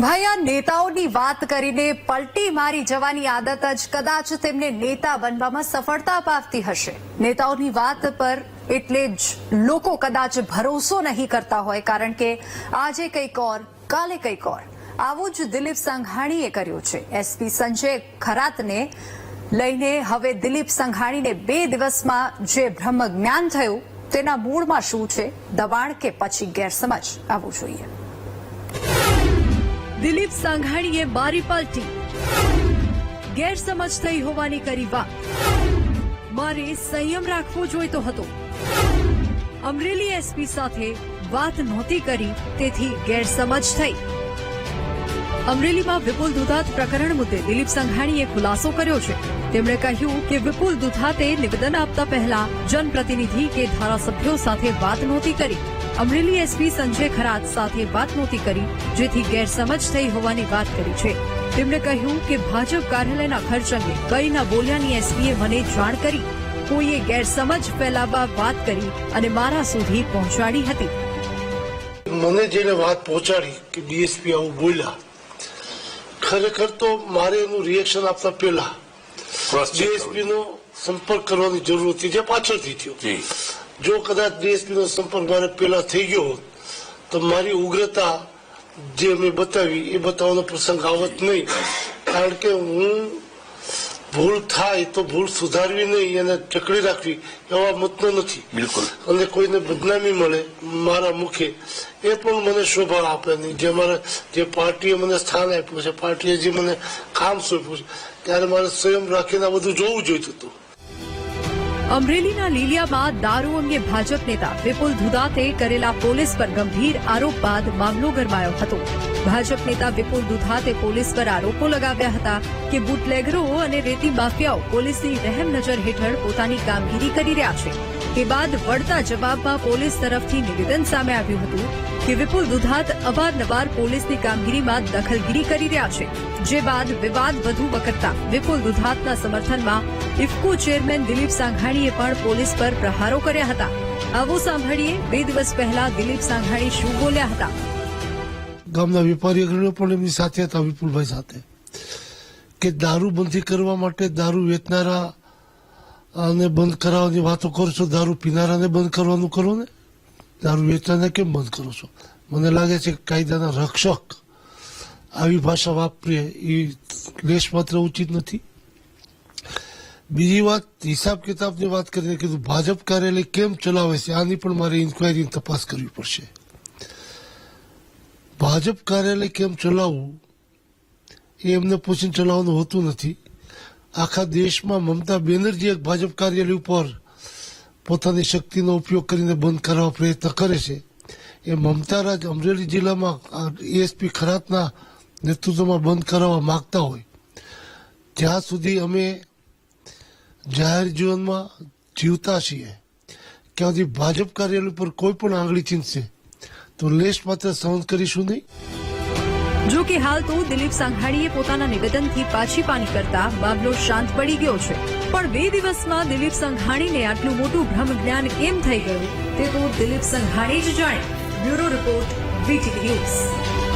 ભાઈ, આ નેતાઓની વાત કરીને પલટી મારી જવાની આદત જ કદાચ તેમને નેતા બનવામાં સફળતા અપાવતી હશે. નેતાઓની વાત પર એટલે જ લોકો કદાચ ભરોસો નહીં કરતા હોય, કારણ કે આજે કંઈક ઓર, કાલે કંઈક ઓર. આવું જ દિલીપ સંઘાણીએ કર્યું છે. એસપી સંજય ખરાતને લઈને હવે દિલીપ સંઘાણીને બે દિવસમાં જે બ્રહ્મ જ્ઞાન થયું, તેના મૂળમાં શું છે? દબાણ કે પછી ગેરસમજ? આવવું જોઈએ. દિલીપ સાંઘાણીએ બારી પાલટી. ગેરસમજ થઈ હોવાની કરી વાત. મારે સંયમ રાખવો જોઈતો હતો. અમરેલી એસપી સાથે વાત નહોતી કરી, તેથી ગેરસમજ થઈ. અમરેલીમાં વિપુલ દુધાત પ્રકરણ મુદ્દે દિલીપ સંઘાણીએ ખુલાસો કર્યો છે. તેમણે કહ્યું કે વિપુલ દુધાતે નિવેદન આપતા પહેલા જનપ્રતિનિધિ કે ધારાસભ્યો સાથે વાત નહોતી કરી. અમરેલી એસપી સંજય ખરાત સાથે વાત નહોતી કરી જેથી ગેરસમજ થઈ હોવાની વાત કરી છે. તેમણે કહ્યું કે ભાજપ કાર્યાલયના ખર્ચ અંગે કંઈ ના બોલ્યાની એસપીએ મને જાણ કરી. કોઈએ ગેરસમજ ફેલાવવા વાત કરી અને મારા સુધી પહોંચાડી હતી. મને જેને વાત પહોંચાડી કે બીએસપી આવું બોલ્યા ખરેખર તો મારે એનું રિએક્શન આપતા પહેલા બીએસપી નો સંપર્ક કરવાની જરૂર હતી જે પાછળથી થયો. જી કદાચ દેશનો સંપર્ક મારે પહેલા થઈ ગયો હોત તો મારી ઉગ્રતા જે મેં બતાવી એ બતાવવાનો પ્રસંગ આવત નહીં. કારણ કે હું ભૂલ થાય તો ભૂલ સુધારવી નહીં અને ચકડી રાખવી એવા મતનો નથી. બિલકુલ. અને કોઈને બદનામી મળે મારા મુખે એ પણ મને શોભા આપે નહીં. જે મારે જે પાર્ટીએ મને સ્થાન આપ્યું છે પાર્ટીએ જે મને કામ સોંપ્યું છે ત્યારે મારે સ્વયં રાખીને આ બધું જોવું જોઈતું હતું. અમરેલીના લીલિયામાં દારૂ અંગે ભાજપ નેતા વિપુલ ધુદાતે કરેલા પોલીસ પર ગંભીર આરોપ બાદ મામલો ગરમાયો હતો. ભાજપ નેતા વિપુલ દુધાતે પોલીસ પર આરોપો લગાવ્યા હતા કે બુટલેગરો અને રેતી માફિયાઓ પોલીસની રહેમ નજર હેઠળ પોતાની કામગીરી કરી રહ્યા છે. તે બાદ વળતા જવાબમાં પોલીસ તરફથી નિવેદન સામે આવ્યું હતું કે વિપુલ દુધાત અવારનવાર પોલીસની કામગીરીમાં દખલગીરી કરી રહ્યા છે. જે બાદ વિવાદ વધુ વકરતા વિપુલ દુધાતના સમર્થનમાં ઇફકો ચેરમેન દિલીપ સાંઘાણીએ પણ પોલીસ પર પ્રહારો કર્યા હતા. આવો સાંભળીએ બે દિવસ પહેલા દિલીપ સાંઘાણી શું બોલ્યા હતા. ગામના વેપારી પણ એમની સાથે હતા, વિપુલભાઈ સાથે. કે દારૂ બંધી કરવા માટે દારૂ વેચનારા અને બંધ કરાવવાની વાતો કરો છો, દારૂ પીનારાને બંધ કરવાનું કરો ને? દારૂ વેચાણને કેમ બંધ કરો છો મને લાગે છે કે કાયદાના રક્ષક આવી ભાષા વાપરીએ એ લેશ માત્ર ઉચિત નથી બીજી વાત હિસાબ કિતાબની વાત કરીને કીધું ભાજપ કાર્યાલય કેમ ચલાવે છે આની પણ મારે ઇન્કવાયરી તપાસ કરવી પડશે ભાજપ કાર્યાલય કેમ ચલાવવું એ એમને પૂછીને ચલાવવાનું હોતું નથી. આખા દેશમાં મમતા બેનર્જી એક ભાજપ કાર્યાલય ઉપર પોતાની શક્તિનો ઉપયોગ કરીને બંધ કરવા પ્રયત્ન કરે છે. એ મમતા રાજ અમરેલી જિલ્લામાં એએસપી ખરાતના નેતૃત્વમાં બંધ કરાવવા માંગતા હોય. જ્યાં સુધી અમે જાહેર જીવનમાં જીવતા છીએ, ક્યાંથી ભાજપ કાર્યાલય પર કોઈ પણ આંગળી ચીંધશે, તો લેશ માત્ર સહન કરીશું નહીં. જો કે હાલ તો દિલીપ સાંઘાણીએ પોતાના નિવેદનથી પાછી પાની કરતા મામલો શાંત પડી ગયો છે. પણ બે દિવસમાં દિલીપ સંઘાણીને આટલું મોટું ભ્રમ જ્ઞાન કેમ થઈ ગયું તે તો દિલીપ સંઘાણી જ જાણે. Bureau report, VT news.